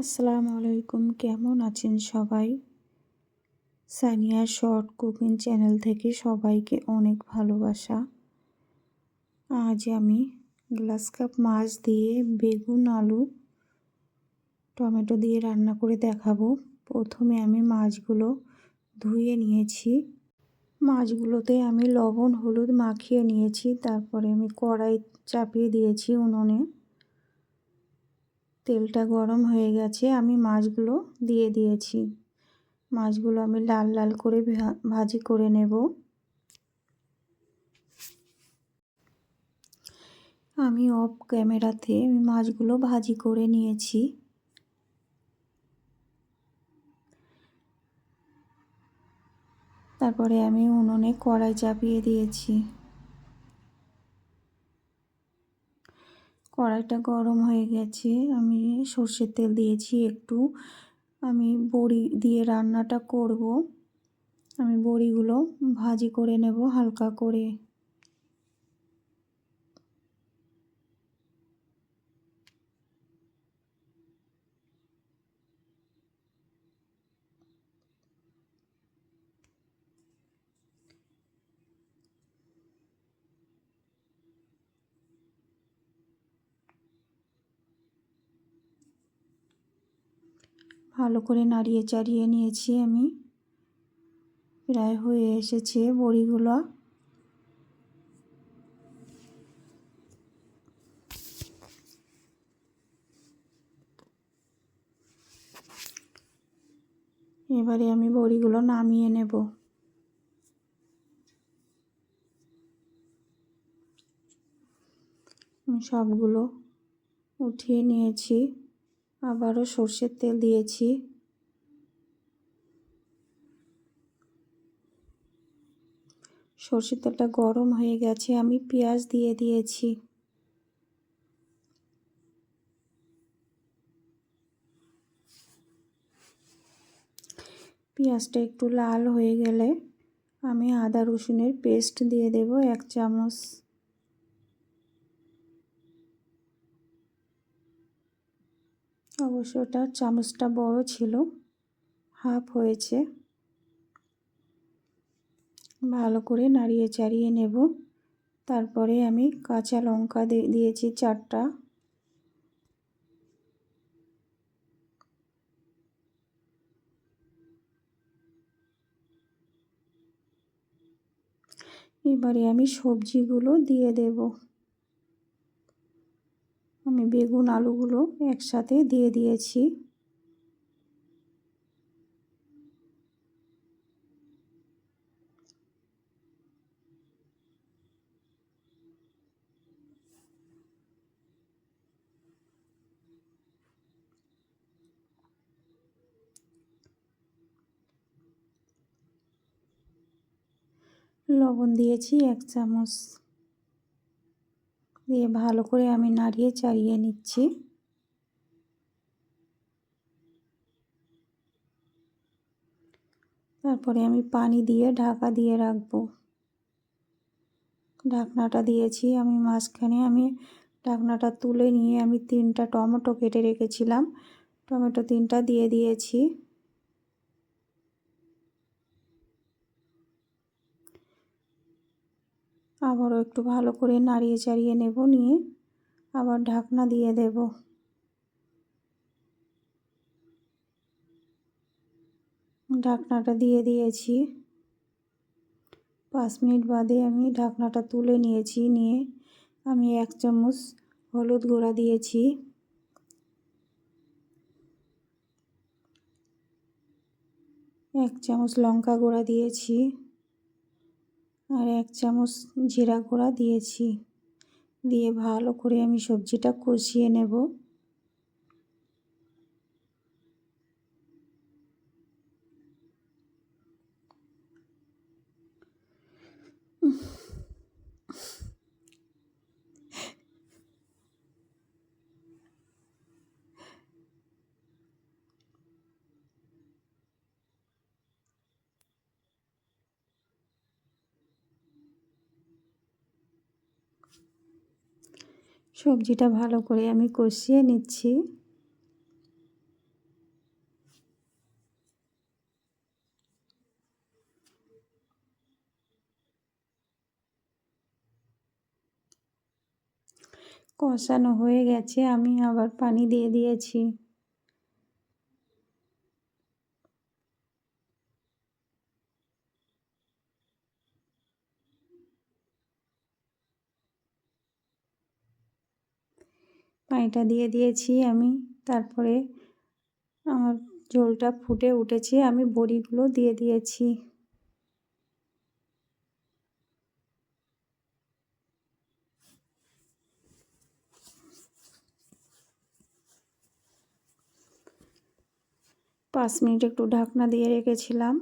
আসসালামু আলাইকুম। কেমন আছেন সবাই? সানিয়া শর্ট কুকিং চ্যানেল থেকে সবাইকে অনেক ভালোবাসা। আজ আমি গ্লাস কাপ মাছ দিয়ে বেগুন, আলু, টমেটো দিয়ে রান্না করে দেখাবো। প্রথমে আমি মাছগুলো ধুয়ে নিয়েছি। মাছগুলোতে আমি লবণ, হলুদ মাখিয়ে নিয়েছি। তারপরে আমি কড়াই চাপিয়ে দিয়েছি উনুনে। তেলটা গরম হয়ে গেছে, আমি মাছগুলো দিয়ে দিয়েছি। মাছগুলো আমি লাল লাল করে ভাজি করে নেব। আমি অফ ক্যামেরাতে আমি মাছগুলো ভাজি করে নিয়েছি। তারপরে আমি উনুনে কড়াই চাপিয়ে দিয়েছি। কড়াইটা গরম হয়ে গেছে। আমি সর্ষের তেল দিয়েছি একটু। আমি বড়ি দিয়ে রান্নাটা করব। আমি বড়িগুলো ভাজি করে নেব হালকা করে। ভালো করে নাড়িয়ে চাড়িয়ে নিয়েছি আমি। প্রায় হয়ে এসেছে বড়িগুলো। এবারে আমি বড়িগুলো নামিয়ে নেব। সবগুলো উঠিয়ে নিয়েছি। আবারও সর্ষের তেল দিয়েছি। সর্ষের তেলটা গরম হয়ে গেছে, আমি পেঁয়াজ দিয়ে দিয়েছি। পেঁয়াজটা একটু লাল হয়ে গেলে আমি আদা রসুনের পেস্ট দিয়ে দেব এক চামচ। অবশ্য ওটা চামচটা বড় ছিল, হাফ হয়েছে। ভালো করে নাড়িয়ে চাড়িয়ে নেব। তারপরে আমি কাঁচা লঙ্কা দিয়েছি চারটা। এবারে আমি সবজিগুলো দিয়ে দেবো। আমি বেগুন আলুগুলো একসাথে দিয়ে দিয়েছি। লবণ দিয়েছি এক চামচ। দিয়ে ভালো করে আমি নাড়িয়ে চাড়িয়ে নিচ্ছি। তারপরে আমি পানি দিয়ে ঢাকা দিয়ে রাখব। ঢাকনাটা দিয়েছি আমি মাঝখানে। আমি ঢাকনাটা তুলে নিয়ে আমি তিনটা টমেটো কেটে রেখেছিলাম। টমেটো তিনটা দিয়ে দিয়েছি। আবারও একটু ভালো করে নাড়িয়ে চাড়িয়ে নেব, নিয়ে আবার ঢাকনা দিয়ে দেব। ঢাকনাটা দিয়ে দিয়েছি। পাঁচ মিনিট বাদে আমি ঢাকনাটা তুলে নিয়েছি, নিয়ে আমি এক চামচ হলুদ গুঁড়া দিয়েছি। এক চামচ লঙ্কা গুঁড়া দিয়েছি। আর এক চামচ জিরা গুঁড়া দিয়েছি। দিয়ে ভালো করে আমি সবজিটা কষিয়ে নেব। সবজিটা ভালো করে আমি কষিয়ে নিচ্ছি। কষানো হয়ে গেছে আমি আবার পানি দিয়ে দিয়েছি। পানিটা দিয়ে দিয়েছি আমি। তারপরে আমার ঝোলটা ফুটে উঠেছে, আমি বড়িগুলো দিয়ে দিয়েছি। পাঁচ মিনিট একটু ঢাকনা দিয়ে রেখেছিলাম।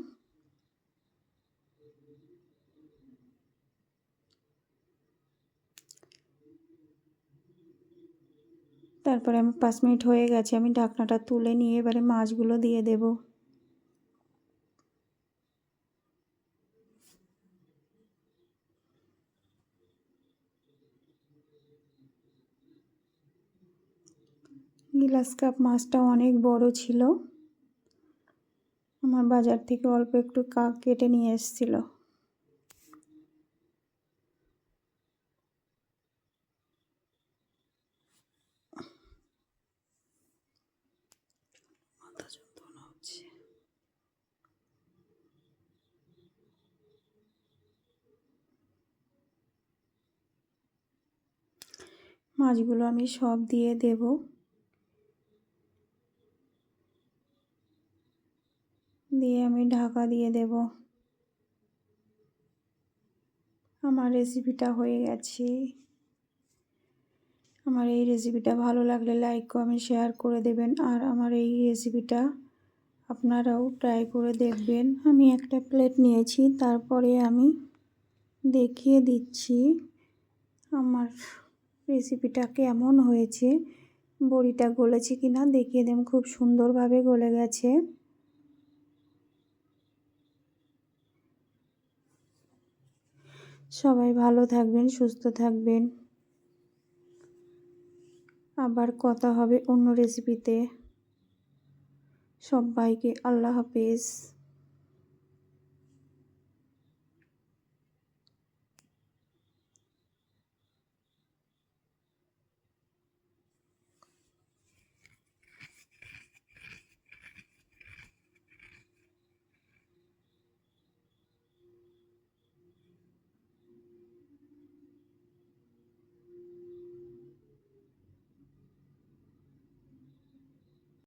তারপরে আমি পাঁচ মিনিট হয়ে গেছে, আমি ঢাকনাটা তুলে নিয়ে এবারে মাছগুলো দিয়ে দেব। গিলাস কাপ মাছটা অনেক বড় ছিল। আমার বাজার থেকে অল্প একটু কাক কেটে নিয়ে এসেছিল। মাছগুলো আমি সব দিয়ে দেব। দিয়ে আমি ঢাকা দিয়ে দেব। আমার রেসিপিটা হয়ে গেছে। আমার এই রেসিপিটা ভালো লাগলে লাইক কমেন্ট শেয়ার করে দেবেন। আর আমার এই রেসিপিটা আপনারাও ট্রাই করে দেখবেন। আমি একটা প্লেট নিয়েছি, তারপরে আমি দেখিয়ে দিচ্ছি আমার রেসিপিটা কেমন হয়েছে, বড়িটা গলেছে কি না দেখিয়ে দেন খুব সুন্দরভাবে গলে গেছে। সবাই ভালো থাকবেন, সুস্থ থাকবেন। আবার কথা হবে অন্য রেসিপিতে সবাইকে আল্লাহ হাফেজ।